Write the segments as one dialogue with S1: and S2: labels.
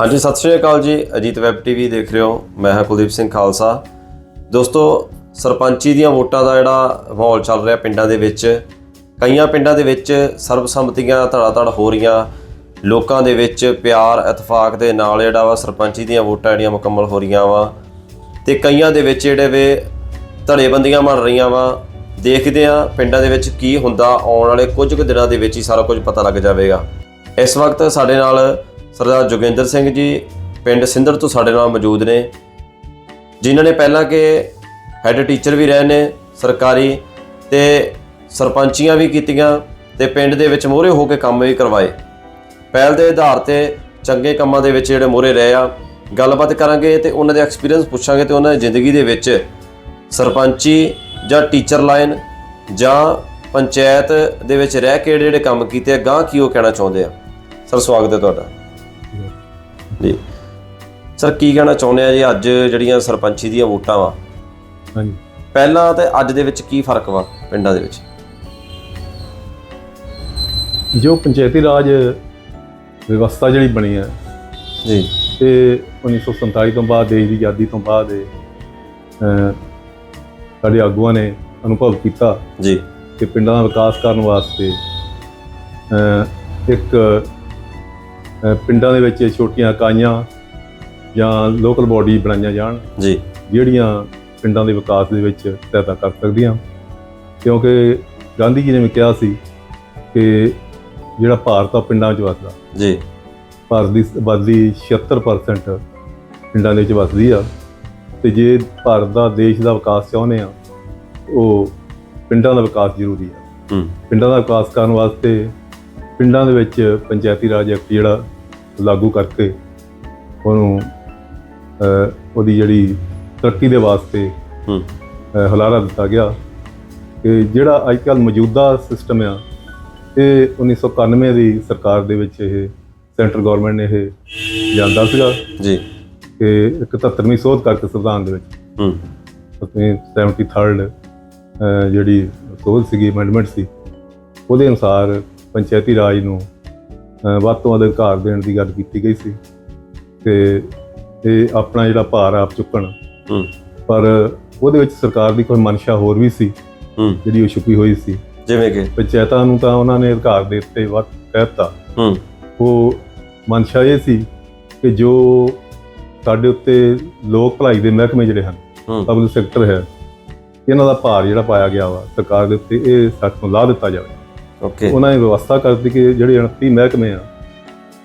S1: ਹਾਂਜੀ, ਸਤਿ ਸ਼੍ਰੀ ਅਕਾਲ ਜੀ। ਅਜੀਤ ਵੈਬ ਟੀਵੀ ਦੇਖ ਰਹੇ ਹੋ। ਮੈਂ ਹਾਂ ਕੁਲਦੀਪ ਸਿੰਘ ਖਾਲਸਾ। ਦੋਸਤੋ, ਸਰਪੰਚੀ ਦੀਆਂ ਵੋਟਾਂ ਦਾ ਜਿਹੜਾ ਮਾਹੌਲ ਚੱਲ ਰਿਹਾ ਪਿੰਡਾਂ ਦੇ ਵਿੱਚ, ਕਈਆਂ ਪਿੰਡਾਂ ਦੇ ਵਿੱਚ ਸਰਬਸੰਮਤੀਆਂ ਧੜਾ ਧੜ ਹੋ ਰਹੀਆਂ। ਲੋਕਾਂ ਦੇ ਵਿੱਚ ਪਿਆਰ, ਇਤਫਾਕ ਦੇ ਨਾਲ ਜਿਹੜਾ ਵਾ ਸਰਪੰਚੀ ਦੀਆਂ ਵੋਟਾਂ ਜਿਹੜੀਆਂ ਮੁਕੰਮਲ ਹੋ ਰਹੀਆਂ ਵਾ। ਤੇ ਕਈਆਂ ਦੇ ਵਿੱਚ ਜਿਹੜੇ ਵੇ ਧੜੇਬੰਦੀਆਂ ਬਣ ਰਹੀਆਂ ਵਾ। ਦੇਖਦੇ ਆ ਪਿੰਡਾਂ ਦੇ ਵਿੱਚ ਕੀ ਹੁੰਦਾ। ਆਉਣ ਵਾਲੇ ਕੁਝ ਕੁ ਦਿਨਾਂ ਦੇ ਵਿੱਚ ਹੀ ਸਾਰਾ ਕੁਝ ਪਤਾ ਲੱਗ ਜਾਵੇਗਾ। ਇਸ ਵਕਤ ਸਾਡੇ ਨਾਲ ਸਰਦਾਰ ਜੋਗਿੰਦਰ ਸਿੰਘ ਜੀ ਪਿੰਡ ਸਿੰਧਰ ਤੋਂ ਸਾਡੇ ਨਾਲ ਮੌਜੂਦ ਨੇ, ਜਿਨ੍ਹਾਂ ਨੇ ਪਹਿਲਾਂ ਕਿ ਹੈੱਡ ਟੀਚਰ ਵੀ ਰਹੇ ਨੇ ਸਰਕਾਰੀ ਤੇ ਸਰਪੰਚੀਆਂ ਵੀ ਕੀਤੀਆਂ ਤੇ ਪਿੰਡ ਦੇ ਵਿੱਚ ਮੋਹਰੇ ਹੋ ਕੇ ਕੰਮ ਵੀ ਕਰਵਾਏ। ਪਹਿਲ ਦੇ ਆਧਾਰ ਤੇ ਚੰਗੇ ਕੰਮਾਂ ਦੇ ਵਿੱਚ ਜਿਹੜੇ ਮੋਹਰੇ ਰਹੇ ਆ, ਗੱਲਬਾਤ ਕਰਾਂਗੇ ਤੇ ਉਹਨਾਂ ਦੇ ਐਕਸਪੀਰੀਅੰਸ ਪੁੱਛਾਂਗੇ ਤੇ ਉਹਨਾਂ ਦੀ ਜ਼ਿੰਦਗੀ ਦੇ ਵਿੱਚ ਸਰਪੰਚੀ ਜਾਂ ਟੀਚਰ ਲਾਈਨ ਜਾਂ ਪੰਚਾਇਤ ਦੇ ਵਿੱਚ ਰਹਿ ਕੇ ਜਿਹੜੇ ਕੰਮ ਕੀਤੇ ਆ ਗਾਂ ਕੀ ਉਹ ਕਹਿਣਾ ਚਾਹੁੰਦੇ ਆ? ਸਰ, ਸਵਾਗਤ ਹੈ ਤੁਹਾਡਾ। ਜੀ। ਸਰ ਕੀ ਕਹਿਣਾ ਚਾਹੁੰਦੇ ਆ ਜੀ? ਅੱਜ ਜਿਹੜੀਆਂ ਸਰਪੰਚੀ ਦੀਆਂ ਵੋਟਾਂ ਵਾ
S2: ਹਾਂਜੀ।
S1: ਪਹਿਲਾਂ ਤੇ ਅੱਜ ਦੇ ਵਿੱਚ ਕੀ ਫ਼ਰਕ ਵਾ ਪਿੰਡਾਂ ਦੇ ਵਿੱਚ?
S2: ਜੋ ਪੰਚਾਇਤੀ ਰਾਜ ਵਿਵਸਥਾ ਜਿਹੜੀ ਬਣੀ ਹੈ
S1: ਜੀ।
S2: ਤੇ 1947 ਤੋਂ ਬਾਅਦ ਦੇਸ਼ ਦੀ ਆਜ਼ਾਦੀ ਤੋਂ ਬਾਅਦ ਸਾਡੇ ਆਗੂਆਂ ਨੇ ਅਨੁਭਵ ਕੀਤਾ
S1: ਜੀ।
S2: ਕਿ ਪਿੰਡਾਂ ਦਾ ਵਿਕਾਸ ਕਰਨ ਵਾਸਤੇ ਇੱਕ ਪਿੰਡਾਂ ਦੇ ਵਿੱਚ ਛੋਟੀਆਂ ਇਕਾਈਆਂ ਜਾਂ ਲੋਕਲ ਬਾਡੀ ਬਣਾਈਆਂ ਜਾਣ
S1: ਜੀ।
S2: ਜਿਹੜੀਆਂ ਪਿੰਡਾਂ ਦੇ ਵਿਕਾਸ ਦੇ ਵਿੱਚ ਸਹਾਇਤਾ ਕਰ ਸਕਦੀਆਂ। ਕਿਉਂਕਿ ਗਾਂਧੀ ਜੀ ਨੇ ਵੀ ਕਿਹਾ ਸੀ ਕਿ ਜਿਹੜਾ ਭਾਰਤ ਆ ਪਿੰਡਾਂ 'ਚ ਵਸਦਾ।
S1: ਜੀ।
S2: ਭਾਰਤ ਦੀ ਆਬਾਦੀ 76% ਪਿੰਡਾਂ ਦੇ ਵਿੱਚ ਵਸਦੀ ਆ। ਤੇ ਜੇ ਭਾਰਤ ਦਾ ਦੇਸ਼ ਦਾ ਵਿਕਾਸ ਚਾਹੁੰਦੇ ਆ ਉਹ ਪਿੰਡਾਂ ਦਾ ਵਿਕਾਸ ਜ਼ਰੂਰੀ ਆ। ਪਿੰਡਾਂ ਦਾ ਵਿਕਾਸ ਕਰਨ ਵਾਸਤੇ ਪਿੰਡਾਂ ਦੇ ਵਿੱਚ ਪੰਚਾਇਤੀ ਰਾਜ ਐਕਟ ਜਿਹੜਾ ਲਾਗੂ ਕਰਕੇ ਉਹਨੂੰ ਉਹਦੀ ਜਿਹੜੀ ਤਰੱਕੀ ਦੇ ਵਾਸਤੇ
S1: ਹੂੰ।
S2: ਹੁਲਾਰਾ ਦਿੱਤਾ ਗਿਆ। ਕਿ ਜਿਹੜਾ ਅੱਜ ਕੱਲ੍ਹ ਮੌਜੂਦਾ ਸਿਸਟਮ ਆ ਇਹ 1991 ਦੀ ਸਰਕਾਰ ਦੇ ਵਿੱਚ ਇਹ ਸੈਂਟਰ ਗਵਰਨਮੈਂਟ ਨੇ ਇਹ ਲਿਆਂਦਾ ਸੀਗਾ।
S1: ਜੀ।
S2: ਕਿ 71ਵੀਂ ਸੋਧ ਕਰਕੇ ਸੰਵਿਧਾਨ ਦੇ ਵਿੱਚ।
S1: ਹੂੰ।
S2: ਆਪਣੀ 73rd ਅਹ, ਜਿਹੜੀ ਸੋਧ ਸੀਗੀ ਅਮੈਂਡਮੈਂਟ ਸੀ ਉਹਦੇ ਅਨੁਸਾਰ ਪੰਚਾਇਤੀ ਰਾਜ ਨੂੰ ਵੱਧ ਤੋਂ ਵੱਧ ਅਧਿਕਾਰ ਦੇਣ ਦੀ ਗੱਲ ਕੀਤੀ ਗਈ ਸੀ। ਤੇ ਇਹ ਆਪਣਾ ਜਿਹੜਾ ਭਾਰ ਆਪ ਚੁੱਕਣ। ਪਰ ਉਹਦੇ ਵਿੱਚ ਸਰਕਾਰ ਦੀ ਕੋਈ ਮਨਸ਼ਾ ਹੋਰ ਵੀ ਸੀ। ਜਿਹੜੀ ਉਹ ਛੁਪੀ ਹੋਈ ਸੀ।
S1: ਜਿਵੇਂ ਕਿ?
S2: ਪੰਚਾਇਤਾਂ ਨੂੰ ਤਾਂ ਉਹਨਾਂ ਨੇ ਅਧਿਕਾਰ ਦੇ ਦਿੱਤੇ ਵੱਧ ਕਹਿਤਾ ਉਹ ਮਨਸ਼ਾ ਇਹ ਸੀ ਕਿ ਜੋ ਸਾਡੇ ਉੱਤੇ ਲੋਕ ਭਲਾਈ ਦੇ ਮਹਿਕਮੇ ਜਿਹੜੇ ਹਨ ਪਬਲਿਕ ਸੈਕਟਰ ਹੈ ਇਹਨਾਂ ਦਾ ਭਾਰ ਜਿਹੜਾ ਪਾਇਆ ਗਿਆ ਵਾ ਸਰਕਾਰ ਦੇ ਉੱਤੇ ਇਹ ਸੱਚ ਨੂੰ ਲਾ ਦਿੱਤਾ ਜਾਵੇ।
S1: ਓਕੇ
S2: ਉਹਨਾਂ ਨੇ ਵਿਵਸਥਾ ਕਰਤੀ ਕਿ ਜਿਹੜੇ 29 ਮਹਿਕਮੇ ਆ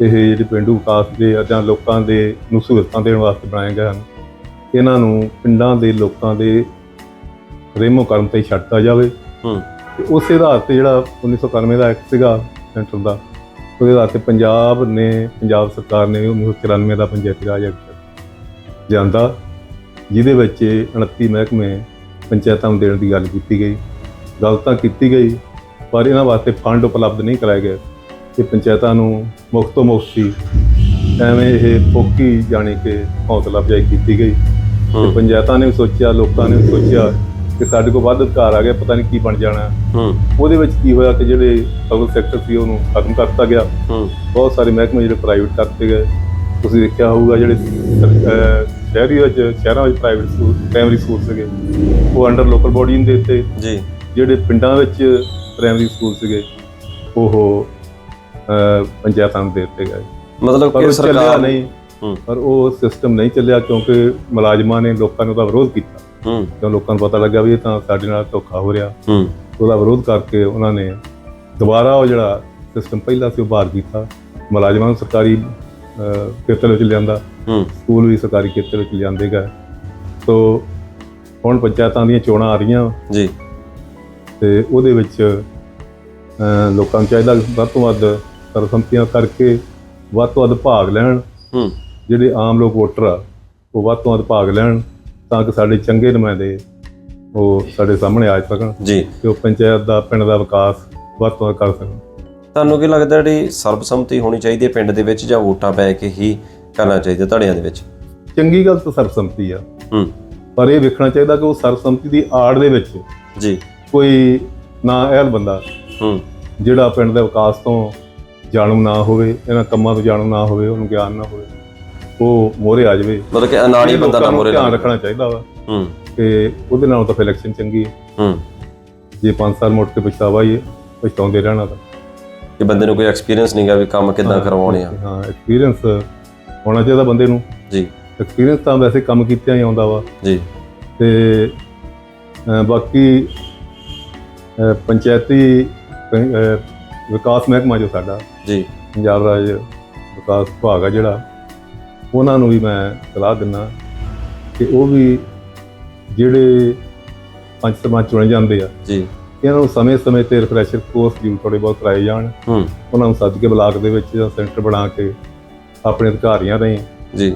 S2: ਇਹ ਜਿਹੜੇ ਪਿੰਡੂ ਵਿਕਾਸ ਦੇ ਜਾਂ ਲੋਕਾਂ ਦੇ ਨੂੰ ਸਹੂਲਤਾਂ ਦੇਣ ਵਾਸਤੇ ਬਣਾਏ ਗਏ ਹਨ ਇਹਨਾਂ ਨੂੰ ਪਿੰਡਾਂ ਦੇ ਲੋਕਾਂ ਦੇ ਰੇਮੋ ਕਰਮ ਤੇ ਛੱਡਤਾ ਜਾਵੇ।
S1: ਹੂੰ।
S2: ਤੇ ਉਸੇ ਆਧਾਰ ਤੇ ਜਿਹੜਾ 1991 ਦਾ ਐਕਟ ਸੀਗਾ ਸੈਂਟਰ ਦਾ ਉਹਦੇ ਆਧਾਰ ਤੇ ਪੰਜਾਬ ਨੇ ਪੰਜਾਬ ਸਰਕਾਰ ਨੇ 1994 ਦਾ ਪੰਚਾਇਤੀ ਰਾਜ ਐਕਟ ਲਿਆਂਦਾ ਜਿਹਦੇ ਵਿੱਚ ਇਹ 29 ਮਹਿਕਮੇ ਪੰਚਾਇਤਾਂ ਨੂੰ ਦੇਣ ਦੀ ਗੱਲ ਕੀਤੀ ਗਈ ਗੱਲ ਤਾਂ ਕੀਤੀ ਗਈ ਪਰ ਇਹਨਾਂ ਵਾਸਤੇ ਫੰਡ ਉਪਲਬਧ ਨਹੀਂ ਕਰਾਏ ਗਏ ਕਿ ਪੰਚਾਇਤਾਂ ਨੂੰ ਮੁਫਤ ਤੋਂ ਮੁਫਤ ਹੀ ਐਵੇਂ ਇਹ ਫੋਕੀ ਜਾਣੀ ਕਿ ਹੌਸਲਾ ਅਫਜ਼ਾਈ ਕੀਤੀ ਗਈ। ਤੇ ਪੰਚਾਇਤਾਂ ਨੇ ਵੀ ਸੋਚਿਆ ਲੋਕਾਂ ਨੇ ਵੀ ਸੋਚਿਆ ਕਿ ਸਾਡੇ ਕੋਲ ਵੱਧ ਅਧਿਕਾਰ ਆ ਗਏ ਪਤਾ ਨਹੀਂ ਕੀ ਬਣ ਜਾਣਾ।
S1: ਹੂੰ।
S2: ਉਹਦੇ ਵਿੱਚ ਕੀ ਹੋਇਆ ਕਿ ਜਿਹੜੇ ਪਬਲਿਕ ਸੈਕਟਰ ਸੀ ਉਹਨੂੰ ਖਤਮ ਕਰਤਾ ਗਿਆ।
S1: ਹੂੰ।
S2: ਬਹੁਤ ਸਾਰੇ ਮਹਿਕਮੇ ਜਿਹੜੇ ਪ੍ਰਾਈਵੇਟ ਕਰਤੇ ਗਏ। ਤੁਸੀਂ ਦੇਖਿਆ ਹੋਊਗਾ ਜਿਹੜੇ ਸ਼ਹਿਰੀ ਵਿੱਚ ਸ਼ਹਿਰਾਂ ਵਿੱਚ ਪ੍ਰਾਈਵੇਟ ਸਕੂਲ ਪ੍ਰਾਇਮਰੀ ਸਕੂਲ ਸੀਗੇ। ਉਹ ਅੰਡਰ ਲੋਕਲ ਬੋਡੀ ਨੂੰ ਦੇ ਦਿੱਤੇ।
S1: ਜੀ।
S2: ਜਿਹੜੇ ਪਿੰਡਾਂ ਵਿੱਚ ਪ੍ਰਾਇਮਰੀ ਸਕੂਲ ਸੀਗੇ। ਉਹ ਪੰਚਾਇਤਾਂ ਨੂੰ ਦੇ ਦਿੱਤੇ ਗਏ।
S1: ਮਤਲਬ
S2: ਪਰ
S1: ਕਿ
S2: ਉਹ ਚੱਲਿਆ
S1: ਸਰਕਾਰ
S2: ਨਹੀਂ।
S1: ਹੂੰ।
S2: ਪਰ ਉਹ ਸਿਸਟਮ ਨਹੀਂ ਚੱਲਿਆ ਕਿਉਂਕਿ ਮੁਲਾਜ਼ਮਾਂ ਨੇ ਲੋਕਾਂ ਨੂੰ ਉਹਦਾ ਵਿਰੋਧ ਕੀਤਾ।
S1: ਹੂੰ।
S2: ਕਿਉਂ ਲੋਕਾਂ ਨੂੰ ਪਤਾ ਲੱਗਾ ਵੀ ਇਹ ਤਾਂ ਸਾਡੇ ਨਾਲ ਧੋਖਾ ਹੋ ਰਿਹਾ।
S1: ਹੂੰ।
S2: ਉਹਦਾ ਵਿਰੋਧ ਕਰਕੇ ਉਹਨਾਂ ਨੇ ਦੁਬਾਰਾ ਉਹ ਜਿਹੜਾ ਸਿਸਟਮ ਪਹਿਲਾਂ ਸੀ ਉਹ ਬਹਾਲ ਕੀਤਾ। ਮੁਲਾਜ਼ਮਾਂ ਨੂੰ ਸਰਕਾਰੀ ਅਹ, ਖੇਤਰ ਵਿੱਚ ਲਿਆਂਦਾ।
S1: ਹੂੰ।
S2: ਸਕੂਲ ਵੀ ਸਰਕਾਰੀ ਖੇਤਰ ਵਿੱਚ ਲਿਆਂਦੇ ਗਏ। ਸੋ ਹੁਣ ਪੰਚਾਇਤਾਂ ਦੀਆਂ ਚੋਣਾਂ ਆ ਰਹੀਆਂ।
S1: ਜੀ।
S2: ਤੇ ਉਹਦੇ ਵਿੱਚ ਲੋਕਾਂ ਨੂੰ ਚਾਹੀਦਾ ਵੱਧ ਤੋਂ ਵੱਧ ਸਰਸੰਮਤੀਆਂ ਕਰਕੇ ਵੱਧ ਤੋਂ ਵੱਧ ਭਾਗ ਲੈਣ।
S1: ਹੂੰ।
S2: ਜਿਹੜੇ ਆਮ ਲੋਕ ਵੋਟਰ ਆ ਉਹ ਵੱਧ ਤੋਂ ਵੱਧ ਭਾਗ ਲੈਣ ਤਾਂ ਕਿ ਸਾਡੇ ਚੰਗੇ ਨੁਮਾਇੰਦੇ ਉਹ ਸਾਡੇ ਸਾਹਮਣੇ ਆ ਸਕਣ
S1: ਜੀ।
S2: ਤੇ ਉਹ ਪੰਚਾਇਤ ਦਾ ਪਿੰਡ ਦਾ ਵਿਕਾਸ ਵੱਧ ਤੋਂ ਵੱਧ ਕਰ ਸਕਣ।
S1: ਤੁਹਾਨੂੰ ਕੀ ਲੱਗਦਾ ਜਿਹੜੀ ਸਰਬਸੰਮਤੀ ਹੋਣੀ ਚਾਹੀਦੀ ਹੈ ਪਿੰਡ ਦੇ ਵਿੱਚ ਜਾਂ ਵੋਟਾਂ ਪੈ ਕੇ ਹੀ ਕਰਨਾ ਚਾਹੀਦਾ ਧੜਿਆਂ ਦੇ ਵਿੱਚ?
S2: ਚੰਗੀ ਗੱਲ ਤਾਂ ਸਰਬਸੰਮਤੀ ਆ।
S1: ਹੂੰ।
S2: ਪਰ ਇਹ ਵੇਖਣਾ ਚਾਹੀਦਾ ਕਿ ਉਹ ਸਰਬਸੰਮਤੀ ਦੀ ਆੜ ਦੇ ਵਿੱਚ
S1: ਜੀ।
S2: ਕੋਈ ਨਾ ਅਹਿਲ ਬੰਦਾ
S1: ਹੂੰ।
S2: ਜਿਹੜਾ ਪਿੰਡ ਦੇ ਵਿਕਾਸ ਤੋਂ ਜਾਣੂ ਨਾ ਹੋਵੇ ਇਹਨਾਂ ਕੰਮਾਂ ਤੋਂ ਜਾਣੂ ਨਾ ਹੋਵੇ ਉਹਨੂੰ ਗਿਆਨ ਨਾ ਹੋਵੇ ਉਹ ਮੋਰੇ ਆ ਜਾਵੇ।
S1: ਮਤਲਬ ਕਿ ਅਨਾੜੀ ਬੰਦਾ ਨਾ ਮੋਰੇ
S2: ਧਿਆਨ ਰੱਖਣਾ ਚਾਹੀਦਾ ਵਾ
S1: ਹੂੰ।
S2: ਕਿ ਉਹਦੇ ਨਾਲ ਤਾਂ ਇਲੈਕਸ਼ਨ ਚੰਗੀ ਹੈ।
S1: ਹੂੰ।
S2: ਜੇ 5 ਸਾਲ ਮੁੜ ਕੇ ਪਛਤਾਵਾ ਹੀ ਹੈ, ਪਛਤਾਉਂਦੇ ਰਹਿਣਾ ਤਾਂ।
S1: ਕਿ ਬੰਦੇ ਨੂੰ ਕੋਈ ਐਕਸਪੀਰੀਅੰਸ ਨਹੀਂਗਾ ਵੀ ਕੰਮ ਕਿੱਦਾਂ ਕਰਵਾਉਣੇ ਆ।
S2: ਹਾਂ ਐਕਸਪੀਰੀਅੰਸ ਹੋਣਾ ਚਾਹੀਦਾ ਬੰਦੇ ਨੂੰ।
S1: ਜੀ।
S2: ਐਕਸਪੀਰੀਅੰਸ ਤਾਂ ਵੈਸੇ ਕੰਮ ਕੀਤਿਆਂ ਹੀ ਆਉਂਦਾ ਵਾ।
S1: ਜੀ।
S2: ਤੇ ਬਾਕੀ ਅਹ, ਪੰਚਾਇਤੀ ਅਹ, ਵਿਕਾਸ ਮਹਿਕਮਾ ਜੋ ਸਾਡਾ
S1: ਜੀ।
S2: ਪੰਜਾਬ ਰਾਜ ਵਿਕਾਸ ਵਿਭਾਗ ਆ ਜਿਹੜਾ ਉਹਨਾਂ ਨੂੰ ਵੀ ਮੈਂ ਸਲਾਹ ਦਿੰਦਾ ਕਿ ਉਹ ਵੀ ਜਿਹੜੇ ਪੰਚ ਸਰਪੰਚ ਚੁਣੇ ਜਾਂਦੇ ਆ
S1: ਜੀ।
S2: ਇਹਨਾਂ ਨੂੰ ਸਮੇਂ-ਸਮੇਂ ਤੇ ਰਿਫਰੈਸ਼ਰ ਕੋਰਸ ਵੀ ਥੋੜੇ ਬਹੁਤ ਕਰਾਏ ਜਾਣ
S1: ਹੂੰ।
S2: ਉਹਨਾਂ ਨੂੰ ਸੱਦ ਕੇ ਬਲਾਕ ਦੇ ਵਿੱਚ ਜਾਂ ਸੈਂਟਰ ਬਣਾ ਕੇ ਆਪਣੇ ਅਧਿਕਾਰੀਆਂ ਰਾਹੀਂ
S1: ਜੀ।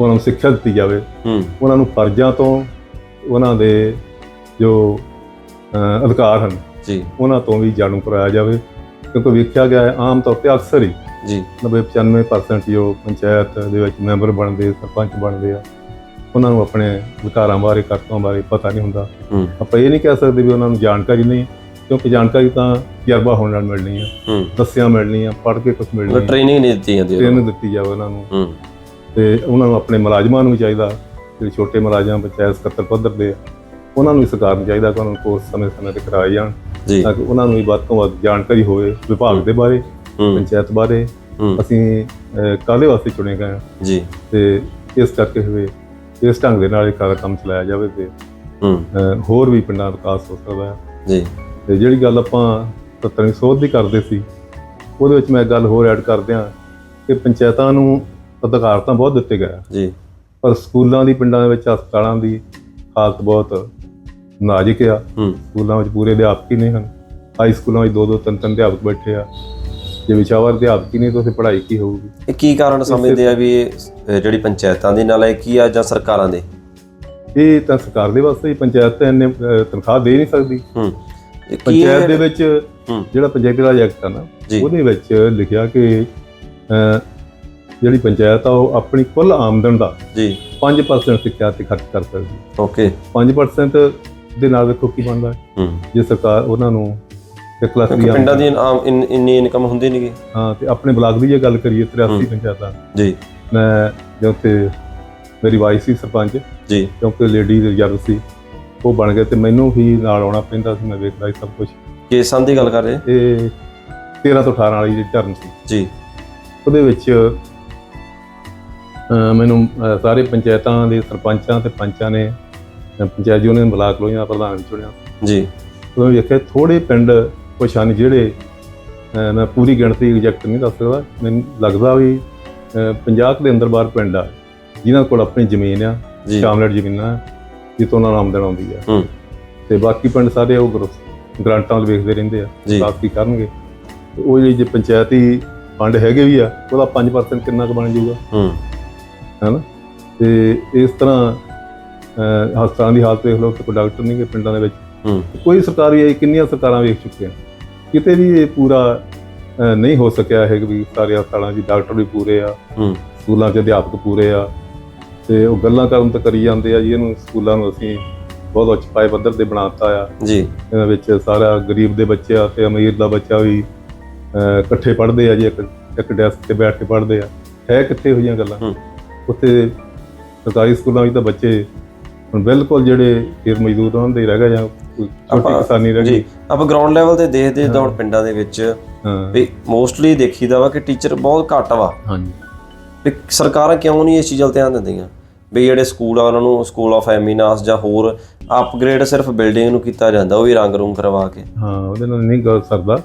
S2: ਉਹਨਾਂ ਨੂੰ ਸਿੱਖਿਆ ਦਿੱਤੀ ਜਾਵੇ।
S1: ਹੂੰ।
S2: ਉਹਨਾਂ ਨੂੰ ਫਰਜ਼ਾਂ ਤੋਂ ਉਹਨਾਂ ਦੇ ਜੋ ਅਧਿਕਾਰ ਹਨ।
S1: ਜੀ।
S2: ਉਹਨਾਂ ਤੋਂ ਵੀ ਜਾਣੂ ਕਰਾਇਆ ਜਾਵੇ ਕਿਉਂਕਿ ਵੇਖਿਆ ਗਿਆ ਹੈ ਆਮ ਤੌਰ ਤੇ ਅਕਸਰ ਹੀ
S1: ਜੀ।
S2: 90-95% ਜੋ ਪੰਚਾਇਤ ਦੇ ਵਿੱਚ ਮੈਂਬਰ ਬਣਦੇ ਸਰਪੰਚ ਬਣਦੇ ਆ। ਉਹਨਾਂ ਨੂੰ ਆਪਣੇ ਅਧਿਕਾਰਾਂ ਬਾਰੇ ਕਰਤਵਾਂ ਬਾਰੇ ਪਤਾ ਨਹੀਂ ਹੁੰਦਾ।
S1: ਹੂੰ।
S2: ਆਪਾਂ ਇਹ ਨਹੀਂ ਕਹਿ ਸਕਦੇ ਵੀ ਉਹਨਾਂ ਨੂੰ ਜਾਣਕਾਰੀ ਨਹੀਂ ਕਿਉਂਕਿ ਜਾਣਕਾਰੀ ਤਾਂ ਤਜਰਬਾ ਹੋਣ ਨਾਲ ਮਿਲਣੀ ਆ
S1: ਹੂੰ।
S2: ਦੱਸਿਆ ਮਿਲਣੀ ਆ ਪੜ੍ਹ ਕੇ ਕੁਝ ਮਿਲਣੀ
S1: ਟ੍ਰੇਨਿੰਗ ਨਹੀਂ ਦਿੱਤੀ ਜਾਂਦੀ।
S2: ਟ੍ਰੇਨਿੰਗ ਦਿੱਤੀ ਜਾਵੇ ਉਹਨਾਂ ਨੂੰ।
S1: ਹੂੰ।
S2: ਤੇ ਉਹਨਾਂ ਨੂੰ ਆਪਣੇ ਮੁਲਾਜ਼ਮਾਂ ਨੂੰ ਵੀ ਚਾਹੀਦਾ ਜਿਹੜੇ ਛੋਟੇ ਮੁਲਾਜ਼ਮ ਪੰਚਾਇਤ ਸਕੱਤਰ ਪੱਧਰ ਦੇ ਆ ਉਹਨਾਂ ਨੂੰ ਵੀ ਸਰਕਾਰ ਨੂੰ ਚਾਹੀਦਾ ਕਿ ਉਹਨਾਂ ਨੂੰ ਕੋਰਸ ਸਮੇਂ-ਸਮੇਂ ਤੇ ਕਰਾਏ ਜਾਣ
S1: ਜੀ।
S2: ਤਾਂ ਕਿ ਉਹਨਾਂ ਨੂੰ ਵੀ ਵੱਧ ਤੋਂ ਵੱਧ ਜਾਣਕਾਰੀ ਹੋਵੇ ਵਿਭਾਗ ਦੇ ਬਾਰੇ
S1: ਹੂੰ।
S2: ਪੰਚਾਇਤ ਬਾਰੇ।
S1: ਹੂੰ।
S2: ਅਸੀਂ ਕਾਹਦੇ ਵਾਸਤੇ ਚੁਣੇ ਗਏ ਹਾਂ।
S1: ਜੀ।
S2: ਤੇ ਇਸ ਕਰਕੇ ਹੋਵੇ ਇਸ ਢੰਗ ਦੇ ਨਾਲ ਇਹ ਕਾਰਜ ਕੰਮ ਚਲਾਇਆ ਜਾਵੇ ਤੇ
S1: ਹੂੰ।
S2: ਹੋਰ ਵੀ ਪਿੰਡਾਂ ਦਾ ਵਿਕਾਸ ਹੋ ਸਕਦਾ ਹੈ।
S1: ਜੀ।
S2: ਤੇ ਜਿਹੜੀ ਗੱਲ ਆਪਾਂ ਸੱਤਰਵੀਂ ਸੋਧ ਦੀ ਕਰਦੇ ਸੀ ਉਹਦੇ ਵਿੱਚ ਮੈਂ ਗੱਲ ਹੋਰ ਐਡ ਕਰਦਿਆਂ ਕਿ ਪੰਚਾਇਤਾਂ ਨੂੰ ਅਧਿਕਾਰ ਤਾਂ ਬਹੁਤ ਦਿੱਤੇ ਗਏ
S1: ਜੀ।
S2: ਪਰ ਸਕੂਲਾਂ ਦੀ ਪਿੰਡਾਂ ਦੇ ਵਿੱਚ ਹਸਪਤਾਲਾਂ ਦੀ ਹਾਲਤ ਬਹੁਤ ਨਾਜ਼ੁਕ ਆ
S1: ਹੂੰ।
S2: ਸਕੂਲਾਂ ਵਿੱਚ ਪੂਰੇ ਅਧਿਆਪਕ ਹੀ ਨਹੀਂ ਹਨ। ਹਾਈ ਸਕੂਲਾਂ ਵਿੱਚ ਦੋ ਦੋ ਤਿੰਨ ਤਿੰਨ ਅਧਿਆਪਕ ਬੈਠੇ ਆ। ਜੇ ਵਿਚਾਰ ਅਧਿਆਪਕ ਹੀ ਨਹੀਂ ਤਾਂ ਉੱਥੇ ਪੜ੍ਹਾਈ ਕੀ ਹੋਊਗੀ?
S1: ਇਹ ਕੀ ਕਾਰਨ ਸਮਝਦੇ ਆ ਵੀ ਇਹ ਜਿਹੜੀ ਪੰਚਾਇਤਾਂ ਦੀ ਨਾਲਾਇਕੀ ਆ ਜਾਂ ਸਰਕਾਰਾਂ ਦੇ?
S2: ਇਹ ਤਾਂ ਸਰਕਾਰ ਦੇ ਵਾਸਤੇ ਹੀ ਪੰਚਾਇਤ ਤਾਂ ਇੰਨੇ ਅਹ, ਤਨਖਾਹ ਦੇ ਨਹੀਂ ਸਕਦੀ।
S1: ਹੂੰ। ਇਹ ਕੀ
S2: ਪੰਚਾਇਤ
S1: ਹੈ
S2: ਦੇ ਵਿੱਚ
S1: ਹੂੰ।
S2: ਜਿਹੜਾ ਪੰਚਾਇਤੀ ਰਾਜ ਐਕਟ ਆ ਨਾ
S1: ਜੀ।
S2: ਉਹਦੇ ਵਿੱਚ ਲਿਖਿਆ ਕਿ ਅਹ, ਜਿਹੜੀ ਪੰਚਾਇਤ ਆ ਉਹ ਆਪਣੀ ਕੁੱਲ ਆਮਦਨ ਦਾ
S1: ਜੀ।
S2: 5% ਸਿੱਖਿਆ ਤੇ ਖਰਚ ਕਰ ਸਕਦੀ।
S1: ਓਕੇ।
S2: 5% ਦੇ ਨਾਲ ਵੇਖੋ ਕੀ ਬਣਦਾ। ਹੈ।
S1: ਹੂੰ
S2: ਜੇ ਸਰਕਾਰ ਉਹਨਾਂ ਨੂੰ ਇੱਕ ਲੱਖ
S1: ਕਿਉਂਕਿ
S2: ਦੀ
S1: ਪਿੰਡਾਂ ਦੀ ਆਮ ਇੰਨ- ਇੰਨੀ ਇਨਕਮ ਹੁੰਦੀ ਨਹੀਂਗੀ
S2: ਹਾਂ ਤੇ ਆਪਣੇ ਬਲਾਕ ਦੀ ਜੇ ਗੱਲ ਕਰੀਏ 83 ਪੰਚਾਇਤਾਂ
S1: ਜੀ।
S2: ਮੈਂ ਜੋ ਤੇ ਮੇਰੀ ਵਾਈਫ ਸੀ ਸਰਪੰਚ
S1: ਜੀ।
S2: ਕਿਉਂਕਿ ਲੇਡੀ ਰਿਜ਼ਰਵ ਸੀ ਉਹ ਬਣ ਗਏ ਤੇ ਮੈਨੂੰ ਵੀ ਨਾਲ ਆਉਣਾ ਪੈਂਦਾ ਸੀ ਮੈਂ ਵੇਖਦਾ ਸੀ ਸਭ ਕੁਝ
S1: ਕੇਸਾਂ ਦੀ ਗੱਲ ਕਰ ਰਹੇ?
S2: ਇਹ 13 ਤੋਂ 18 ਵਾਲੀ ਜਿਹੜੀ ਧਰਮ ਸੀ।
S1: ਜੀ।
S2: ਉਹਦੇ ਵਿੱਚ ਅਹ, ਮੈਨੂੰ ਅਹ, ਸਾਰੇ ਪੰਚਾਇਤਾਂ ਦੇ ਸਰਪੰਚਾਂ ਤੇ ਪੰਚਾਂ ਨੇ ਪੰਚਾਇਤ ਯੂਨੀਅਨ ਬਲਾਕ ਲੋਹੀਆਂ ਦਾ ਪ੍ਰਧਾਨ ਚੁਣਿਆ।
S1: ਜੀ।
S2: ਉਹ ਵੇਖਿਆ ਥੋੜੇ ਪਿੰਡ ਹਨ ਜਿਹੜੇ ਮੈਂ ਪੂਰੀ ਗਿਣਤੀ ਐਗਜ਼ੈਕਟ ਨਹੀਂ ਦੱਸ ਸਕਦਾ। ਮੈਨੂੰ ਲੱਗਦਾ ਵੀ 50 ਦੇ ਅੰਦਰ ਬਾਹਰ ਪਿੰਡ ਆ ਜਿਨ੍ਹਾਂ ਕੋਲ ਆਪਣੀ ਜ਼ਮੀਨ ਆ ਸ਼ਾਮਲੇਟ ਜ਼ਮੀਨਾਂ ਜਿੱਥੋਂ ਉਹਨਾਂ ਨੂੰ ਆਮਦਨ ਆਉਂਦੀ ਆ। ਤੇ ਬਾਕੀ ਪਿੰਡ ਸਾਰੇ ਉਹ ਗ੍ਰਾਂਟਾਂ ਵੱਲ ਵੇਖਦੇ ਰਹਿੰਦੇ ਆ
S1: ਜੀ।
S2: ਸਾਥ ਕੀ ਕਰਨਗੇ। ਉਹ ਜਿਹੜੀ ਜੇ ਪੰਚਾਇਤੀ ਫੰਡ ਹੈਗੇ ਵੀ ਆ ਉਹਦਾ 5% ਕਿੰਨਾ ਕੁ ਬਣ ਜਾਊਗਾ?
S1: ਹੂੰ।
S2: ਹੈਨਾ? ਤੇ ਇਸ ਤਰ੍ਹਾਂ ਹਸਪਤਾਲਾਂ ਦੀ ਹਾਲਤ ਵੇਖ ਲਓ ਤੇ ਕੋਈ ਡਾਕਟਰ ਨਹੀਂ ਕਿ ਪਿੰਡਾਂ ਦੇ ਵਿੱਚ। ਕੋਈ ਸਰਕਾਰ ਵੀ ਆਈ ਕਿੰਨੀਆਂ ਸਰਕਾਰਾਂ ਵੇਖ ਚੁੱਕੀਆਂ। ਕਿਤੇ ਵੀ ਇਹ ਪੂਰਾ ਨਹੀਂ ਹੋ ਸਕਿਆ ਹੈ ਕਿ ਵੀ ਸਾਰੇ ਹਸਪਤਾਲਾਂ 'ਚ ਡਾਕਟਰ ਵੀ ਪੂਰੇ ਆ। ਸਕੂਲਾਂ 'ਚ ਅਧਿਆਪਕ ਪੂਰੇ ਆ। ਤੇ ਉਹ ਗੱਲਾਂ ਕਰਨ ਤਾਂ ਕਰੀ ਜਾਂਦੇ ਆ ਜੀ ਇਹਨੂੰ ਸਕੂਲਾਂ ਨੂੰ ਅਸੀਂ ਬਹੁਤ ਉੱਚ ਪਾਏ ਪੱਧਰ ਤੇ ਬਣਾਤਾ ਆ।
S1: ਜੀ।
S2: ਇਹਨਾਂ ਵਿੱਚ ਸਾਰਾ ਗਰੀਬ ਦੇ ਬੱਚੇ ਆ ਤੇ ਅਮੀਰ ਦਾ ਬੱਚਾ ਵੀ ਇਕੱਠੇ ਪੜ੍ਹਦੇ ਆ ਜੀ ਇੱਕ ਇੱਕ ਡੈਸਕ ਤੇ ਬੈਠ ਕੇ ਪੜ੍ਹਦੇ ਆ। ਹੈ ਕਿੱਥੇ ਹੋਈਆਂ ਗੱਲਾਂ? ਉੱਥੇ ਸਰਕਾਰੀ ਸਕੂਲਾਂ ਵਿੱਚ ਤਾਂ ਬੱਚੇ ਹੁਣ ਬਿਲਕੁਲ ਜਿਹੜੇ ਫਿਰ ਮਜ਼ਦੂਰ ਉਹਨਾਂ ਦੇ ਰਹਿ ਗਏ ਜਾਂ ਕੋਈ ਛੋਟੀ ਕਿਸਾਨੀ ਰਹਿ ਗਈ।
S1: ਜੀ ਆਪਾਂ ਗਰਾਊਂਡ ਲੈਵਲ ਤੇ ਦੇਖਦੇ ਹੁਣ ਪਿੰਡਾਂ ਦੇ ਵਿੱਚ ਵੀ ਮੋਸਟਲੀ ਦੇਖੀਦਾ ਵਾ ਕਿ ਟੀਚਰ ਬਹੁਤ ਘੱਟ ਵਾ।
S2: ਹਾਂਜੀ।
S1: ਵੀ ਸਰਕਾਰਾਂ ਕਿਉਂ ਨਹੀਂ ਇਸ ਚੀਜ਼ 'ਤੇ ਧਿਆਨ ਦਿੰਦੀਆਂ? ਵੀ ਜਿਹੜੇ ਸਕੂਲ ਆ ਉਹਨਾਂ ਨੂੰ ਸਕੂਲ ਆਫ ਐਮੀਨਾਸ ਜਾਂ ਹੋਰ ਅਪਗ੍ਰੇਡ ਸਿਰਫ ਬਿਲਡਿੰਗ ਨੂੰ ਕੀਤਾ ਜਾਂਦਾ ਉਹ ਵੀ ਰੰਗ ਰੂੰਗ ਕਰਵਾ ਕੇ।
S2: ਹਾਂ ਉਹਦੇ ਨਾਲ ਨਹੀਂ ਗੱਲ ਸਰਦਾ।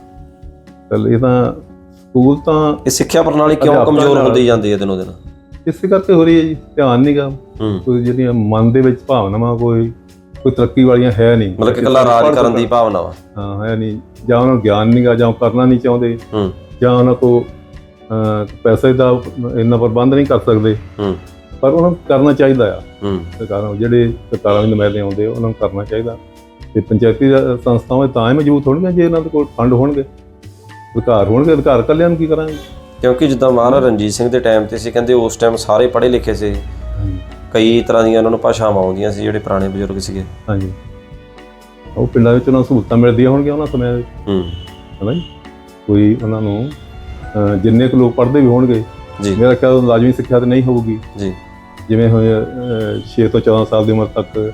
S2: ਚੱਲ ਇਹ ਤਾਂ ਸਕੂਲ ਤਾਂ
S1: ਇਹ ਸਿੱਖਿਆ ਪ੍ਰਣਾਲੀ ਕਿਉਂ ਕਮਜ਼ੋਰ ਹੁੰਦੀ ਜਾਂਦੀ ਹੈ ਦਿਨੋਂ ਦਿਨ?
S2: ਇਸੇ ਕਰਕੇ ਹੋ ਰਹੀ ਹੈ ਜੀ ਧਿਆਨ ਨਹੀਂਗਾ ਕੋਈ ਜਿਹੜੀਆਂ ਮਨ ਦੇ ਵਿੱਚ ਭਾਵਨਾਵਾਂ ਕੋਈ ਕੋਈ ਤਰੱਕੀ ਵਾਲੀਆਂ ਹੈ ਨਹੀਂ।
S1: ਮਤਲਬ ਕਿ ਇਕੱਲਾ ਰਾਜ ਕਰਨ ਦੀ ਭਾਵਨਾ ਵਾ।
S2: ਹਾਂ ਹੈ ਨਹੀਂ। ਜਾਂ ਉਹਨਾਂ ਨੂੰ ਗਿਆਨ ਨਹੀਂਗਾ ਜਾਂ ਕਰਨਾ ਨਹੀਂ ਚਾਹੁੰਦੇ।
S1: ਹੂੰ।
S2: ਜਾਂ ਉਹਨਾਂ ਕੋ ਪੈਸੇ ਦਾ ਇੰਨਾ ਪ੍ਰਬੰਧ ਨਹੀਂ ਕਰ ਸਕਦੇ।
S1: ਹੂੰ।
S2: ਪਰ ਉਹਨਾਂ ਨੂੰ ਕਰਨਾ ਚਾਹੀਦਾ ਆ।
S1: ਹੂੰ।
S2: ਸਰਕਾਰਾਂ ਜਿਹੜੇ ਸਰਕਾਰਾਂ ਦੇ ਨੁਮਾਇੰਦੇ ਆਉਂਦੇ ਉਹਨਾਂ ਨੂੰ ਕਰਨਾ ਚਾਹੀਦਾ। ਤੇ ਪੰਚਾਇਤੀ ਦਾ- ਸੰਸਥਾਵਾਂ ਤਾਂ ਹੀ ਮਜ਼ਬੂਤ ਹੋਣਗੀਆਂ ਜੇ ਇਹਨਾਂ ਦੇ ਕੋਲ ਫੰਡ ਹੋਣਗੇ। ਅਧਿਕਾਰ ਹੋਣਗੇ ਅਧਿਕਾਰ ਕੱਲਿਆਂ ਨੂੰ ਕੀ ਕਰਾਂਗੇ?
S1: ਕਿਉਂਕਿ ਜਿੱਦਾਂ ਮਹਾਰਾਜਾ ਰਣਜੀਤ ਸਿੰਘ ਦੇ ਟਾਈਮ ਤੇ ਸੀ ਕਹਿੰਦੇ ਉਸ ਟਾਈਮ ਸਾਰੇ ਪੜ੍ਹੇ ਲਿਖੇ ਸੀ। ਕਈ ਤਰ੍ਹਾਂ ਦੀਆਂ ਉਹਨਾਂ ਨੂੰ ਭਾਸ਼ਾਵਾਂ ਆਉਂਦੀਆਂ ਸੀ ਜਿਹੜੇ ਪੁਰਾਣੇ ਬਜ਼ੁਰਗ ਸੀਗੇ।
S2: ਹਾਂਜੀ। ਉਹ ਪਿੰਡਾਂ ਵਿੱਚ ਉਹਨਾਂ ਨੂੰ ਸਹੂਲਤਾਂ ਮਿਲਦੀਆਂ ਹੋਣਗੀਆਂ ਉਹਨਾਂ ਸਮਿਆਂ ਵਿੱਚ।
S1: ਹੂੰ।
S2: ਹੈ ਨਾ ਜੀ? ਕੋਈ ਉਹਨਾਂ ਨੂੰ ਅਹ, ਜਿੰਨੇ ਕੁ ਲੋਕ ਪੜ੍ਹਦੇ ਵੀ ਹੋਣਗੇ
S1: ਜੀ।
S2: ਮੇਰਾ ਖਿਆਲ ਲਾਜ਼ਮੀ ਸਿੱਖਿਆ ਤੇ ਨਹੀਂ ਹੋਊਗੀ।
S1: ਜੀ।
S2: ਜਿਵੇਂ ਹੋਏ 6 ਤੋਂ 14 ਸਾਲ ਦੀ ਉਮਰ ਤੱਕ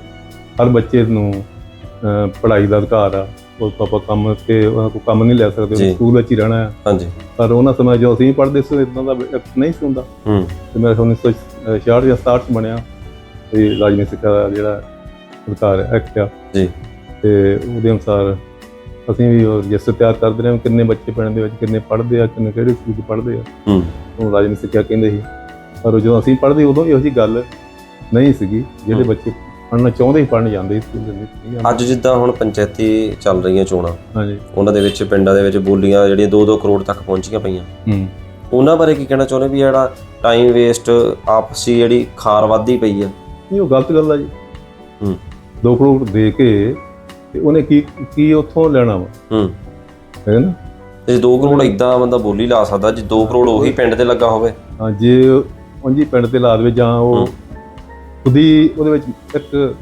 S2: ਹਰ ਬੱਚੇ ਨੂੰ ਅਹ, ਪੜ੍ਹਾਈ ਦਾ ਅਧਿਕਾਰ ਆ। ਉਹ ਪਾਪਾ ਕੰਮ ਤੇ ਉਹਨਾਂ ਕੋਲ ਕੰਮ ਨਹੀਂ ਲੈ ਸਕਦੇ
S1: ਜੀ।
S2: ਉਹ ਸਕੂਲ ਵਿੱਚ ਹੀ ਰਹਿਣਾ ਹੈ
S1: ਹਾਂਜੀ।
S2: ਪਰ ਉਹਨਾਂ ਸਮੇਂ ਜੋ ਅਸੀਂ ਪੜ੍ਹਦੇ ਸੀ ਇਦਾਂ ਦਾ ਨਹੀਂ ਸੀ ਹੁੰਦਾ।
S1: ਹੂੰ।
S2: ਤੇ ਮੇਰੇ ਖਿਆਲ 1966 ਜਾਂ 67 ਚ ਬਣਿਆ ਤੇ ਲਾਜ਼ਮੀ ਸਿੱਖਿਆ ਦਾ ਜਿਹੜਾ ਅਧਿਕਾਰ ਐਕਟ ਆ।
S1: ਜੀ।
S2: ਤੇ ਉਹਦੇ ਅਨੁਸਾਰ ਅਸੀਂ ਵੀ ਉਹ ਰਜਿਸਟਰ ਤਿਆਰ ਕਰਦੇ ਰਹੇ ਹਾਂ ਕਿੰਨੇ ਬੱਚੇ ਪਿੰਡ ਦੇ ਵਿੱਚ ਕਿੰਨੇ ਪੜ੍ਹਦੇ ਆ ਕਿੰਨੇ ਕਿਹੜੇ ਸਕੂਲ 'ਚ ਪੜ੍ਹਦੇ ਆ।
S1: ਹੂੰ।
S2: ਉਹ ਲਾਜ਼ਮੀ ਸਿੱਖਿਆ ਕਹਿੰਦੇ ਸੀ। ਪਰ ਜਦੋਂ ਅਸੀਂ ਪੜ੍ਹਦੇ ਉਦੋਂ ਇਹੋ ਜਿਹੀ ਗੱਲ ਨਹੀਂ ਸੀਗੀ। ਜਿਹੜੇ। ਬੱਚੇ ਪੜ੍ਹਨਾ ਚਾਹੁੰਦੇ ਸੀ ਪੜ੍ਹਨ ਜਾਂਦੇ ਸੀ ਸਕੂਲ ਦੇ ਵਿੱਚ।
S1: ਅੱਜ ਜਿੱਦਾਂ ਹੁਣ ਪੰਚਾਇਤੀ ਚੱਲ ਰਹੀਆਂ ਚੋਣਾਂ
S2: ਹਾਂਜੀ।
S1: ਉਹਨਾਂ ਦੇ ਵਿੱਚ ਪਿੰਡਾਂ ਦੇ ਵਿੱਚ ਬੋਲੀਆਂ ਜਿਹੜੀਆਂ 2-2 ਕਰੋੜ ਤੱਕ ਪਹੁੰਚੀਆਂ ਪਈਆਂ।
S2: ਹੂੰ।
S1: ਉਹਨਾਂ ਬਾਰੇ ਕੀ ਕਹਿਣਾ ਚਾਹੁੰਦੇ ਵੀ ਜਿਹੜਾ ਟਾਈਮ ਵੇਸਟ ਆਪਸੀ ਜਿਹੜੀ ਖਾਰ ਵੱਧਦੀ ਪਈ ਆ
S2: ਨਹੀਂ ਉਹ ਗਲਤ ਗੱਲ ਆ ਜੀ।
S1: ਹੂੰ।
S2: 2 ਕਰੋੜ ਦੇ ਕੇ ਤੇ ਉਹਨੇ ਕੀ ਕੀ ਉੱਥੋਂ ਲੈਣਾ ਵਾ?
S1: ਹੂੰ।
S2: ਹੈ ਨਾ?
S1: ਜੇ 2 ਕਰੋੜ ਇਦਾਂ ਬੰਦਾ ਬੋਲੀ ਲਾ ਸਕਦਾ ਜੇ 2 ਕਰੋੜ ਉਹੀ ਪਿੰਡ ਤੇ ਲੱਗਾ ਹੋਵੇ।
S2: ਹਾਂ ਜੇ ਉਂਝ ਪਿੰਡ ਤੇ ਲਾ ਦੇਵੇ ਜਾਂ ਉਹ। ਖੁਦੀ ਉਹਦੇ ਵਿੱਚ ਇੱਕ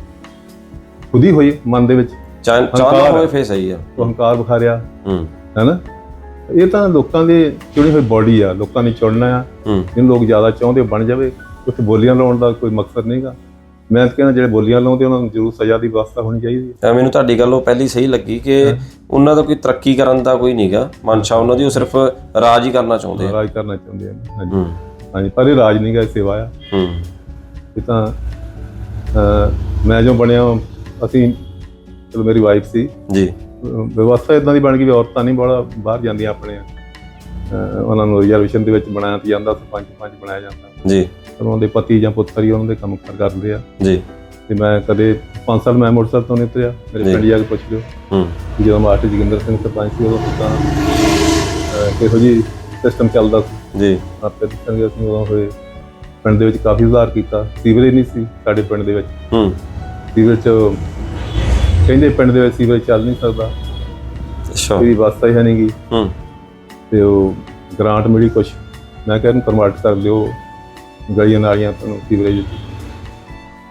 S2: ਖੁਦੀ ਹੋਈ ਮਨ ਦੇ ਵਿੱਚ।
S1: ਚਾਹ ਚਾਹ। ਹੋਵੇ ਫੇਰ ਸਹੀ ਆ।
S2: ਹੰਕਾਰ ਵਿਖਾ ਰਿਹਾ।
S1: ਹੂੰ।
S2: ਹੈ ਨਾ? ਇਹ ਤਾਂ ਲੋਕਾਂ ਦੇ ਚੁਣੀ ਹੋਈ ਬਾਡੀ ਆ ਲੋਕਾਂ ਨੇ ਚੁਣਨਾ ਆ। ਜਿਹਨੂੰ ਲੋਕ ਜ਼ਿਆਦਾ ਚਾਹੁੰਦੇ ਬਣ ਜਾਵੇ ਉੱਥੇ ਬੋਲੀਆਂ ਲਾਉਣ ਦਾ ਕੋਈ ਮਕਸਦ ਨਹੀਂਗਾ ਮੈਂ ਤਾਂ ਕਹਿੰਦਾ ਜਿਹੜੇ ਬੋਲੀਆਂ ਲਾਉਂਦੇ ਉਹਨਾਂ ਨੂੰ ਜ਼ਰੂਰ ਸਜ਼ਾ ਦੀ ਵਿਵਸਥਾ ਹੋਣੀ ਚਾਹੀਦੀ ਹੈ
S1: ਮੈਨੂੰ ਤੁਹਾਡੀ ਗੱਲ ਉਹ ਪਹਿਲੀ ਸਹੀ ਲੱਗੀ ਕਿ ਉਹਨਾਂ ਦਾ ਕੋਈ ਤਰੱਕੀ ਕਰਨ ਦਾ ਕੋਈ ਨਹੀਂਗਾ ਮਨਸ਼ਾ ਉਹਨਾਂ ਦੀ ਉਹ ਸਿਰਫ ਰਾਜ ਹੀ ਕਰਨਾ ਚਾਹੁੰਦੇ ਆ।
S2: ਰਾਜ ਕਰਨਾ ਚਾਹੁੰਦੇ ਆ। ਹਾਂਜੀ। ਹਾਂਜੀ ਪਰ ਇਹ ਰਾਜ ਨਹੀਂਗਾ ਇਹ ਸੇਵਾ ਆ।
S1: ਹੂੰ।
S2: ਇਹ ਤਾਂ ਮੈਂ ਜੋ ਬਣਿਆ ਅਸੀਂ ਚਲੋ ਮੇਰੀ ਵਾਈਫ ਸੀ।
S1: ਜੀ।
S2: ਵਿਵਸਥਾ ਇਦਾਂ ਦੀ ਬਣ ਗਈ ਵੀ ਔਰਤਾਂ ਨਹੀਂ ਬੜਾ ਬਾਹਰ ਜਾਂਦੀਆਂ ਆਪਣੇ ਉਹਨਾਂ ਨੂੰ ਰਿਜ਼ਰਵੇਸ਼ਨ ਦੇ ਵਿੱਚ ਬਣਾਇਆ ਜਾਂਦਾ ਸਰਪੰਚ ਪੰਚ ਬਣਾਇਆ ਜਾਂਦਾ।
S1: ਜੀ।
S2: ਉਹਨਾਂ ਦੇ ਪਤੀ ਜਾਂ ਪੁੱਤਰ ਹੀ ਉਹਨਾਂ ਦੇ ਕੰਮ ਕਾਰ ਕਰਦੇ ਆ।
S1: ਜੀ।
S2: ਤੇ ਮੈਂ ਕਦੇ 5 ਸਾਲ ਮੈਂ ਮੋਟਰਸਾਈਕਲ ਤੋਂ ਨਹੀਂ ਉਤਰਿਆ ਮੇਰੇ। ਪਿੰਡ ਜਾ ਕੇ ਪੁੱਛ ਲਿਓ।
S1: ਹੂੰ।
S2: ਜਦੋਂ ਮਾਸਟਰ ਜੋਗਿੰਦਰ ਸਿੰਘ ਸਰਪੰਚ ਸੀ ਉਦੋਂ ਤਾਂ ਕਿਹੋ ਜੀ ਸਿਸਟਮ ਚੱਲਦਾ ਸੀ।
S1: ਜੀ।
S2: ਆਪੇ ਦੱਸਾਂਗੇ ਅਸੀਂ ਉਦੋਂ ਹੋਏ। ਪਿੰਡ ਦੇ ਵਿੱਚ ਕਾਫੀ ਸੁਧਾਰ ਕੀਤਾ। ਸੀਵਰੇਜ ਨਹੀਂ ਸੀ ਸਾਡੇ ਪਿੰਡ ਦੇ ਵਿੱਚ।
S1: ਹੂੰ।
S2: ਸੀਵਰੇਜ ਚ ਕਹਿੰਦੇ ਪਿੰਡ ਦੇ ਵਿੱਚ ਸੀਵਰੇਜ ਚੱਲ ਨਹੀਂ ਸਕਦਾ।
S1: ਅੱਛਾ।
S2: ਕੋਈ ਵਿਵਸਥਾ ਹੀ ਹੈ ਨਹੀਂਗੀ
S1: ਹੂੰ।
S2: ਤੇ ਉਹ ਗ੍ਰਾਂਟ ਮਿਲੀ ਕੁਛ। ਮੈਂ ਕਿਹਾ ਇਹਨੂੰ ਕਨਵਰਟ ਕਰ ਲਿਓ। ਗਲੀਆਂ ਨਾਲੀਆਂ ਤੁਹਾਨੂੰ ਸੀਵਰੇਜ।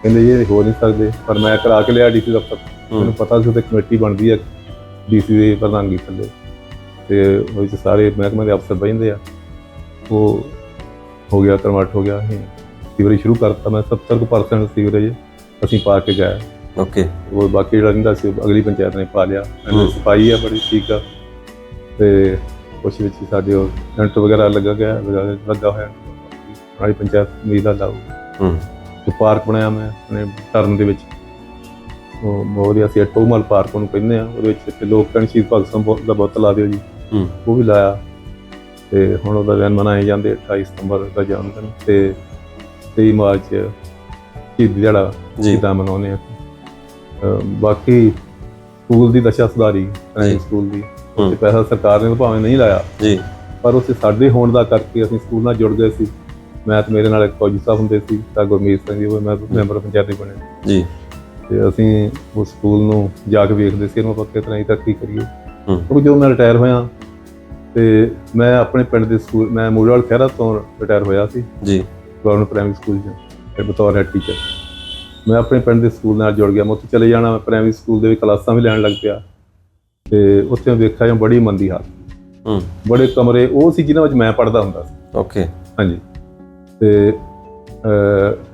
S2: ਕਹਿੰਦੇ ਇਹ ਹੋ ਨਹੀਂ ਸਕਦੇ। ਪਰ ਮੈਂ ਕਰਾ ਕੇ ਲਿਆ ਡੀਸੀ ਦਫ਼ਤਰ। ਮੈਨੂੰ ਪਤਾ ਸੀ ਉੱਥੇ ਕਮੇਟੀ ਬਣਦੀ ਹੈ। ਡੀਸੀ ਦੇ ਪ੍ਰਧਾਨਗੀ ਥੱਲੇ। ਤੇ ਉਹ ਵਿੱਚ ਸਾਰੇ ਮਹਿਕਮੇ ਦੇ ਅਫਸਰ ਬਹਿੰਦੇ ਆ। ਉਹ ਹੋ ਗਿਆ ਕਨਵਰਟ ਹੋ ਗਿਆ। ਸੀਵਰੇਜ ਸ਼ੁਰੂ ਕਰਤਾ। ਮੈਂ 70% ਸੀਵਰੇਜ ਅਸੀਂ ਪਾ ਕੇ ਗਏ
S1: ਓਕੇ
S2: ਉਹ ਬਾਕੀ ਜਿਹੜਾ ਰਹਿੰਦਾ ਸੀ ਅਗਲੀ ਪੰਚਾਇਤ ਨੇ ਪਾ ਲਿਆ ਦੀ ਸਫ਼ਾਈ ਆ ਬੜੀ ਠੀਕ ਆ ਤੇ ਕੁਛ ਵਿੱਚ ਹੀ ਸਾਡੇ ਉਹ ਟੈਂਟ ਵਗੈਰਾ ਲੱਗਾ ਗਿਆ ਲੱਗਾ- ਲੱਗਾ ਹੋਇਆ ਸਾਡੀ ਪੰਚਾਇਤ ਉਮੀਦ ਆ ਲਾਊ
S1: ਹੂੰ
S2: ਤੇ ਪਾਰਕ ਬਣਾਇਆ ਮੈਂ ਆਪਣੇ ਟਰਨ ਦੇ ਵਿੱਚ ਉਹ ਬਹੁਤ ਵਧੀਆ ਸੀ ਟੋਮਲ ਪਾਰਕ ਉਹਨੂੰ ਕਹਿੰਦੇ ਆ ਉਹਦੇ ਵਿੱਚ ਤੇ ਲੋਕ ਕਹਿੰਦੇ ਸ਼ਹੀਦ ਭਗਤ ਸਿੰਘ ਦਾ ਬੁੱਤ ਲਾ ਦਿਓ ਜੀ
S1: ਹੂੰ
S2: ਉਹ ਵੀ ਲਾਇਆ ਤੇ ਹੁਣ ਉਹਦਾ ਦਿਨ ਮਨਾਏ ਜਾਂਦੇ 28 ਸਤੰਬਰ ਦਾ ਜਨਮ ਦਿਨ ਤੇ 23 ਮਾਰਚ ਸ਼ਹੀਦੀ ਦਿਹਾੜਾ
S1: ਜੀ
S2: ਜਿੱਦਾਂ ਮਨਾਉਂਦੇ ਆ ਬਾਕੀ ਸਕੂਲ ਦੀ ਦਸ਼ਾ ਸੁਧਾਰੀ ਪ੍ਰਾਇਮਰੀ ਸਕੂਲ ਦੀ। ਉੱਥੇ ਪੈਸਾ ਸਰਕਾਰ ਨੇ ਭਾਵੇਂ ਨਹੀਂ ਲਾਇਆ।
S1: ਜੀ।
S2: ਪਰ ਉੱਥੇ ਸਾਡੇ ਹੋਣ ਦਾ ਕਰਕੇ ਅਸੀਂ ਸਕੂਲ ਨਾਲ ਜੁੜ ਗਏ ਸੀ। ਮੈਂ ਤੇ ਮੇਰੇ ਨਾਲ ਇੱਕ ਫੌਜੀ ਸਾਹਿਬ ਹੁੰਦੇ ਸੀ ਤਾਂ ਗੁਰਮੀਤ ਸਿੰਘ ਜੀ ਉਹ ਮੈਂ ਮੈਂਬਰ ਪੰਚਾਇਤ ਬਣੇ।
S1: ਜੀ।
S2: ਤੇ ਅਸੀਂ ਉਸ ਸਕੂਲ ਨੂੰ ਜਾ ਕੇ ਵੇਖਦੇ ਸੀ ਇਹਨੂੰ ਆਪਾਂ ਕਿਸ ਤਰ੍ਹਾਂ ਹੀ ਤਰੱਕੀ ਕਰੀਏ। ਕਿਉਂਕਿ ਜਦੋਂ ਮੈਂ ਰਿਟਾਇਰ ਹੋਇਆ ਤੇ ਮੈਂ ਆਪਣੇ ਪਿੰਡ ਦੇ ਸਕੂਲ ਮੈਂ ਮੂਲਵਾਲ ਖਹਿਰਾ ਤੋਂ ਰਿਟਾਇਰ ਹੋਇਆ ਸੀ।
S1: ਜੀ।
S2: ਗਵਰਨਮੈਂਟ ਪ੍ਰਾਇਮਰੀ ਸਕੂਲ 'ਚ ਤੇ ਬਤੌਰ ਹੈਡ ਟੀਚਰ ਮੈਂ ਆਪਣੇ ਪਿੰਡ ਦੇ ਸਕੂਲ ਨਾਲ ਜੁੜ ਗਿਆ ਮੈਂ ਉੱਥੇ ਚਲੇ ਜਾਣਾ ਮੈਂ ਪ੍ਰਾਇਮਰੀ ਸਕੂਲ ਦੇ ਵਿੱਚ ਕਲਾਸਾਂ ਵੀ ਲੈਣ ਲੱਗ ਪਿਆ। ਤੇ ਉੱਥੇ ਮੈਂ ਵੇਖਿਆ ਜਾਂ ਬੜੀ ਮੰਦੀ ਹਾਲਤ।
S1: ਹੂੰ।
S2: ਬੜੇ ਕਮਰੇ ਉਹ ਸੀ ਜਿਨ੍ਹਾਂ ਵਿੱਚ ਮੈਂ ਪੜਦਾ ਹੁੰਦਾ ਸੀ।
S1: ਓਕੇ
S2: ਹਾਂਜੀ। ਤੇ ਅਹ